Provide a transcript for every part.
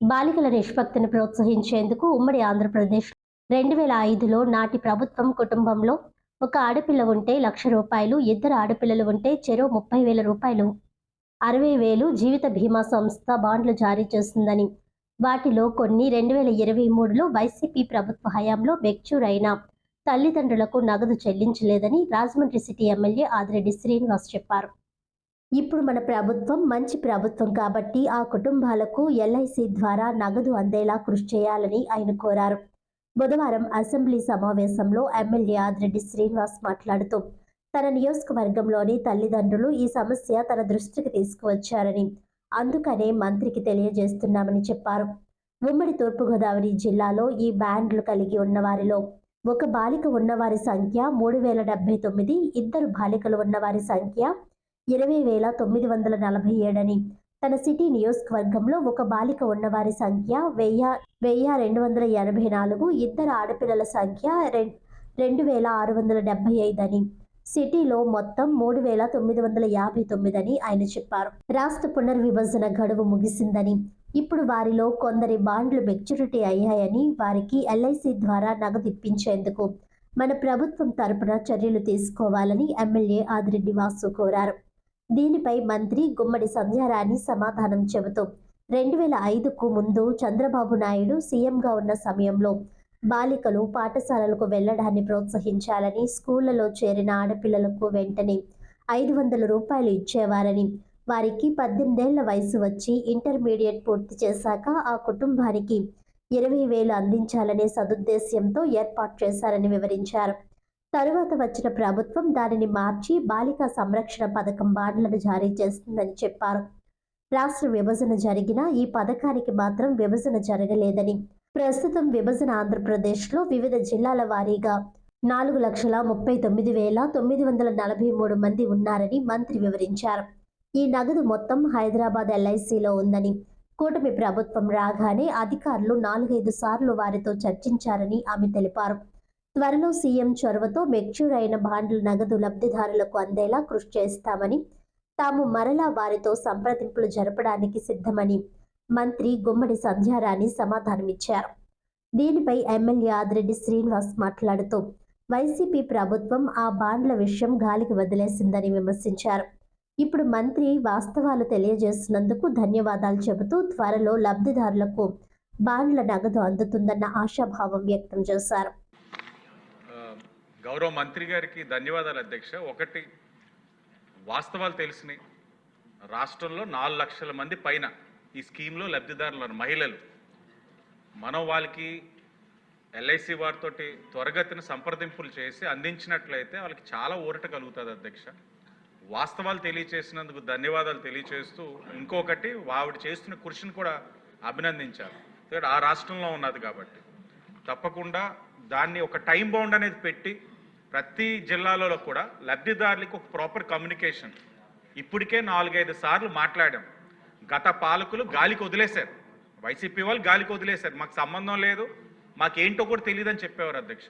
బాలికల నిష్పత్తిని ప్రోత్సహించేందుకు ఉమ్మడి ఆంధ్రప్రదేశ్ రెండు వేల ఐదులో నాటి ప్రభుత్వం కుటుంబంలో ఒక ఆడపిల్ల ఉంటే లక్ష రూపాయలు ఇద్దరు ఆడపిల్లలు ఉంటే చెరో ముప్పై వేల రూపాయలు. అరవై వేలు జీవిత బీమా సంస్థ బాండ్లు జారీ చేస్తుందని. వాటిలో కొన్ని రెండు వేల ఇరవై మూడులో వైసీపీ ప్రభుత్వ హయాంలో బెక్చూరైన అయిన తల్లిదండ్రులకు నగదు చెల్లించలేదని రాజమండ్రి సిటీ ఎమ్మెల్యే ఆదిరెడ్డి శ్రీనివాస్ చెప్పారు. ఇప్పుడు మన ప్రభుత్వం మంచి ప్రభుత్వం కాబట్టి ఆ కుటుంబాలకు ఎల్ఐసి ద్వారా నగదు అందేలా కృషి చేయాలని ఆయన కోరారు. బుధవారం అసెంబ్లీ సమావేశంలో ఎమ్మెల్యే ఆదిరెడ్డి శ్రీనివాస్ మాట్లాడుతూ తన నియోజకవర్గంలోని తల్లిదండ్రులు ఈ సమస్య తన దృష్టికి తీసుకువచ్చారని అందుకనే మంత్రికి తెలియజేస్తున్నామని చెప్పారు. ఉమ్మడి తూర్పుగోదావరి జిల్లాలో ఈ బ్యాండ్లు కలిగి ఉన్న వారిలో ఒక బాలిక ఉన్నవారి సంఖ్య మూడు వేల డెబ్బై తొమ్మిది ఇద్దరు బాలికలు ఉన్నవారి సంఖ్య ఇరవై వేల తొమ్మిది వందల నలభై ఏడని. తన సిటీ నియోజకవర్గంలో ఒక బాలిక ఉన్నవారి సంఖ్య వెయ్యి వెయ్యి రెండు వందల ఎనభై నాలుగు ఇద్దరు ఆడపిల్లల సంఖ్య రెండు వేల ఆరు వందల డెబ్బై ఐదు అని. సిటీలో మొత్తం మూడు వేల తొమ్మిది వందల యాభై తొమ్మిదని ఆయన చెప్పారు. రాష్ట్ర పునర్విభజన గడువు ముగిసిందని. ఇప్పుడు వారిలో కొందరి బాండ్లు మెచ్యూరిటీ అయ్యాయని వారికి ఎల్ఐసి ద్వారా నగదు ఇప్పించేందుకు మన ప్రభుత్వం తరపున చర్యలు తీసుకోవాలని ఎమ్మెల్యే ఆదిరెడ్డి వాసు కోరారు. దీనిపై మంత్రి గుమ్మడి సంధ్యారాణి సమాధానం చెబుతూ రెండు వేల ఐదుకు ముందు చంద్రబాబు నాయుడు సీఎంగా ఉన్న సమయంలో బాలికలు పాఠశాలలకు వెళ్ళడాన్ని ప్రోత్సహించాలని స్కూళ్ళలో చేరిన ఆడపిల్లలకు వెంటనే ఐదు వందల రూపాయలు ఇచ్చేవారని వారికి పద్దెనిమిదేళ్ళ వయసు వచ్చి ఇంటర్మీడియట్ పూర్తి చేశాక ఆ కుటుంబానికి ఇరవై వేలు అందించాలనే సదుద్దేశ్యంతో ఏర్పాటు చేశారని వివరించారు. తరువాత వచ్చిన ప్రభుత్వం దానిని మార్చి బాలికా సంరక్షణ పథకం బాండ్లను జారీ చేస్తుందని చెప్పారు. రాష్ట్ర విభజన జరిగినా ఈ పథకానికి మాత్రం విభజన జరగలేదని ప్రస్తుతం విభజన ఆంధ్రప్రదేశ్లో వివిధ జిల్లాల వారీగా నాలుగు లక్షల ముప్పై తొమ్మిది వేల తొమ్మిది వందల నలభై మూడు మంది ఉన్నారని మంత్రి వివరించారు. ఈ నగదు మొత్తం హైదరాబాద్ ఎల్ఐసిలో ఉందని కూటమి ప్రభుత్వం రాగానే అధికారులు నాలుగైదు సార్లు వారితో చర్చించారని ఆమె తెలిపారు. త్వరలో సీఎం చొరవతో మెచ్యూర్ అయిన బాండ్ల నగదు లబ్ధిదారులకు అందేలా కృషి చేస్తామని తాము మరలా వారితో సంప్రదింపులు జరపడానికి సిద్ధమని మంత్రి గుమ్మడి సంధ్యారాణి సమాధానమిచ్చారు. దీనిపై ఎమ్మెల్యే ఆదిరెడ్డి శ్రీనివాస్ మాట్లాడుతూ వైసీపీ ప్రభుత్వం ఆ బాండ్ల విషయం గాలికి వదిలేసిందని విమర్శించారు. ఇప్పుడు మంత్రి వాస్తవాలు తెలియజేసినందుకు ధన్యవాదాలు చెబుతూ త్వరలో లబ్ధిదారులకు బాండ్ల నగదు అందుతుందన్న ఆశాభావం వ్యక్తం చేశారు. గౌరవ మంత్రి గారికి ధన్యవాదాలు అధ్యక్ష. ఒకటి వాస్తవాలు తెలిసినాయి. రాష్ట్రంలో నాలుగు లక్షల మంది పైన ఈ స్కీమ్లో లబ్ధిదారులు మహిళలు. మనం వాళ్ళకి ఎల్ఐసి వారితో త్వరగతిన సంప్రదింపులు చేసి అందించినట్లయితే వాళ్ళకి చాలా ఊరట కలుగుతుంది అధ్యక్ష. వాస్తవాలు తెలియచేసినందుకు ధన్యవాదాలు తెలియచేస్తూ ఇంకొకటి ఆవిడ చేస్తున్న కృషిని కూడా అభినందించారు. ఆ రాష్ట్రంలో ఉన్నది కాబట్టి. తప్పకుండా దాన్ని ఒక టైం బౌండ్ అనేది పెట్టి ప్రతి జిల్లాలలో కూడా లబ్ధిదారులకు ఒక ప్రాపర్ కమ్యూనికేషన్ ఇప్పటికే నాలుగైదు సార్లు మాట్లాడాం. గత పాలకులు గాలికి వదిలేశారు. వైసీపీ వాళ్ళు గాలికి వదిలేశారు. మాకు సంబంధం లేదు. మాకేంటో కూడా తెలియదని చెప్పేవారు అధ్యక్ష.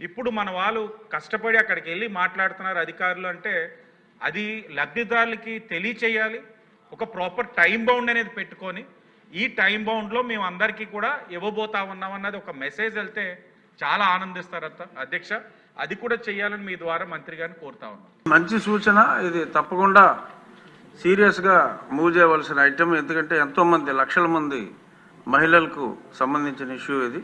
ఇప్పుడు మన వాళ్ళు కష్టపడి అక్కడికి వెళ్ళి మాట్లాడుతున్నారు అధికారులు అంటే అది లబ్ధిదారులకి తెలియచేయాలి. ఒక ప్రాపర్ టైం బౌండ్ అనేది పెట్టుకొని ఈ టైం బౌండ్లో మేము అందరికీ కూడా ఇవ్వబోతా ఉన్నాం అన్నది ఒక మెసేజ్ వెళ్తే చాలా ఆనందిస్తారు అత్త అధ్యక్ష. అది కూడా చేయాలని మీ ద్వారా మంత్రి గారిని కోరుతా మంచి సూచన. ఇది తప్పకుండా సీరియస్గా మూవ్ చేయవలసిన ఐటమ్ ఎందుకంటే ఎంతోమంది లక్షల మంది మహిళలకు సంబంధించిన ఇష్యూ ఇది.